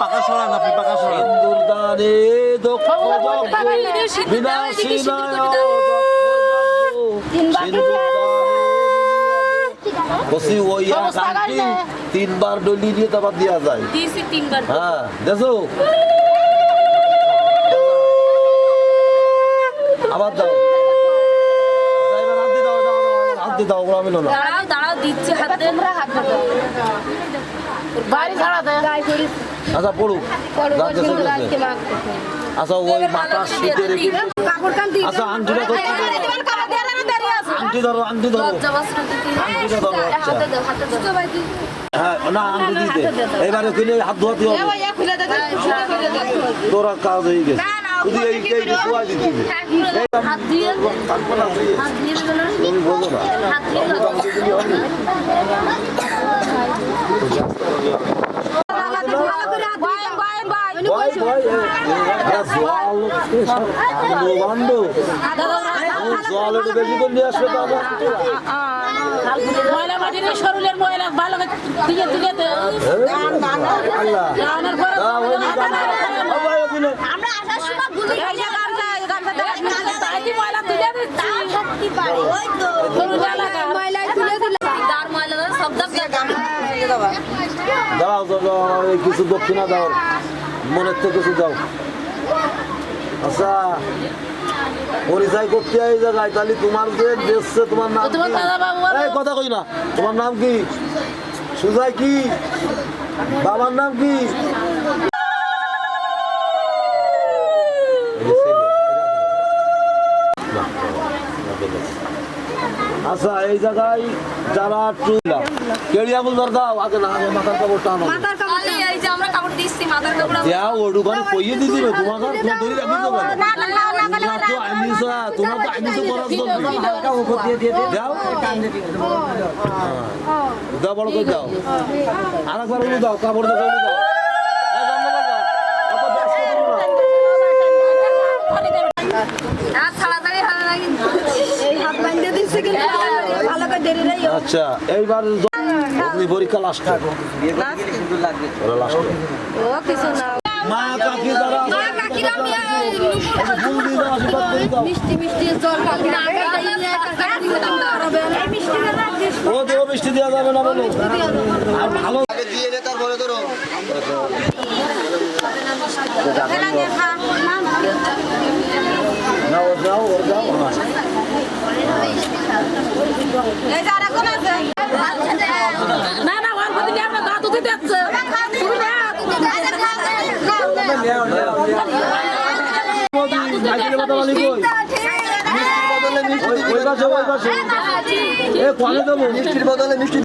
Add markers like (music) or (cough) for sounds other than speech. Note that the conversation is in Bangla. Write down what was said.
পাকা সরান আপনি পাকা সরান। বসি ওই এক তিনবার ডলি দিয়ে তারপর দেওয়া যায়। হ্যাঁ দেখো (laughs) আবার দাও আচ্ছা, এবার হাত দিয়ে দাও দাও, দাও, হাত দিয়ে দাও ওগুলো মিলো না। দাঁড়াও দাঁড়াও দিচ্ছে হাতে বাড়ি ছাড়া দে আচ্ছা পড়ুক। আচ্ছা ওই মাথা শীতে রেখে আচ্ছা আংটিটা দাও। আংটি ধরো আংটি ধরো। আংটিটা ধরো আচ্ছা। হাতে দাও হাতে দাও। হ্যাঁ না আংটি দিতে। এবারে ওখানে হাত ধোয়াতে হবে। তোরা কাজ হয়ে গেছে। শুধু এই এই ধোয়া দিতে হাত দিয়ে তারপর না হাত দিয়ে তুমি বোঝো না হাত দিয়ে দাও। ভয় ভয় জল একটু বেশি করে নিয়ে আসবে তো ময়লা মাটির শরীরের ময়লা ভালো পরে ওখানে। আমরা আসার সময় গুলি এই যে গামছা, এই গামছা দিয়ে তাই কি ময়লা তুলে দিচ্ছি? পারে। ওই তো। ময়লা সব দাও দাও, দাও, এই কিছু দক্ষিণা দাও। মনের থেকে কিছু দাও। আচ্ছা পরিচয় করতে এই জায়গায় তাহলে তোমার যে দেশে তোমার নাম তোমার দাদা বাবু এই কথা কই না। তোমার নাম কি? সুজয় কি? বাবার নাম কি? আচ্ছা এই জায়গায় যারা টুইলা কেড়িয়া বল ধর দাও আগে না আগে মাথার কাপড়টা আনো খালি এই যে আমরা কাপড় দিচ্ছি মাথার কাপড় আমরা- দেও ওডুকানে কইয়ে দিছি রে তোমার তোমার ধরে রাখি তো বলে না, না, না, না, না, তোমার তো আইনিসা তোমার তো আইনিসা করার দরকার দাও দাও বড় করে দাও আর দাও কাপড় দাও দাও এই জানলা দাও অত ব্যস্ত করো না আর তাড়াতাড়ি হবে না কিন্তু আচ্ছা এইবার অগ্নি পরীক্ষা লাস্ট ওরা মা কাকি যারা আছে, কাকিরা মিয়া ফুল দিয়ে দাও আশীর্বাদ মিষ্টি মিষ্টি জল ও দেহ মিষ্টি দেওয়া যাবে না বলো। আর ভালো নাও যাও ওর যাও না না আমরা দাদু দিতে কলে দেবো। মিষ্টির বদলে মিষ্টি